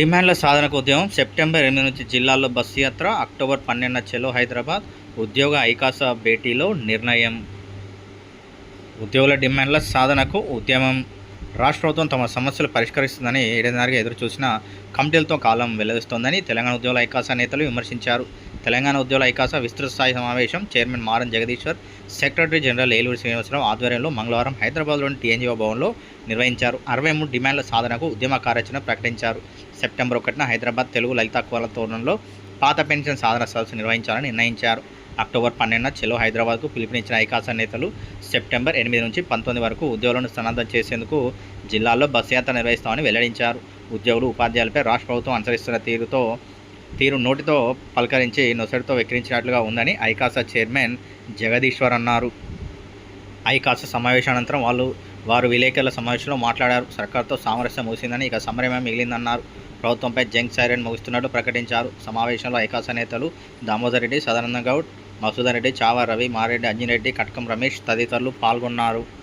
డిమాండ్ల సాధనకు ఉద్యమం సెప్టెంబర్ ఎనిమిది నుంచి జిల్లాల్లో బస్సు యాత్ర అక్టోబర్ పన్నెండున చెలో హైదరాబాద్ ఉద్యోగ ఐకాస భేటీలో నిర్ణయం. ఉద్యోగుల డిమాండ్ల సాధనకు ఉద్యమం. రాష్ట్ర ప్రభుత్వం తమ సమస్యలు పరిష్కరిస్తుందని ఏడేనారుగా ఎదురు చూసిన కమిటీలతో కాలం వెల్లడిస్తోందని తెలంగాణ ఉద్యోగుల ఐకాస నేతలు విమర్శించారు. తెలంగాణ ఉద్యోగుల ఐకాస విస్తృత స్థాయి సమావేశం chairman Maran Jagadishwar secretary general Eluru Srinivasarao ఆధ్వర్యంలో మంగళవారం హైదరాబాద్లోని టీఎన్జీఓ భవన్లో నిర్వహించారు. అరవై మూడు డిమాండ్ల సాధనకు ఉద్యమ కార్యాచరణ ప్రకటించారు. సెప్టెంబర్ ఒకటిన హైదరాబాద్ తెలుగు లలిత కోలతోరణంలో పాత పెన్షన్ సాధన సదస్సు నిర్వహించాలని నిర్ణయించారు. అక్టోబర్ పన్నెండున చెలో హైదరాబాద్కు పిలుపునిచ్చిన ఐకాస నేతలు సెప్టెంబర్ ఎనిమిది నుంచి పంతొమ్మిది వరకు ఉద్యోగులను సన్నద్ధం చేసేందుకు జిల్లాల్లో బస్సు యాత్ర నిర్వహిస్తామని వెల్లడించారు. ఉద్యోగులు ఉపాధ్యాయులపై రాష్ట్ర ప్రభుత్వం అనుసరిస్తున్న తీరుతో తీరు నోటితో పలకరించి నొసటితో వెక్కిరించినట్లుగా ఉందని ఐకాస చైర్మన్ జగదీశ్వర్ అన్నారు. ఐకాస సమావేశానంతరం వాళ్ళు వారు విలేకరుల సమావేశంలో మాట్లాడారు. సర్కార్తో సామరస్యం ముగిసిందని ఇక సమరమే మిగిలిందన్నారు. ప్రభుత్వంపై జంగ్ సైరన్ ముగిస్తున్నట్టు ప్రకటించారు. సమావేశంలో ఐకాస నేతలు దామోదర్ రెడ్డి సదానంద గౌడ్ మసూదర్ రెడ్డి చావా రవి మారెడ్డి అంజిరెడ్డి కట్కం రమేష్ తదితరులు పాల్గొన్నారు.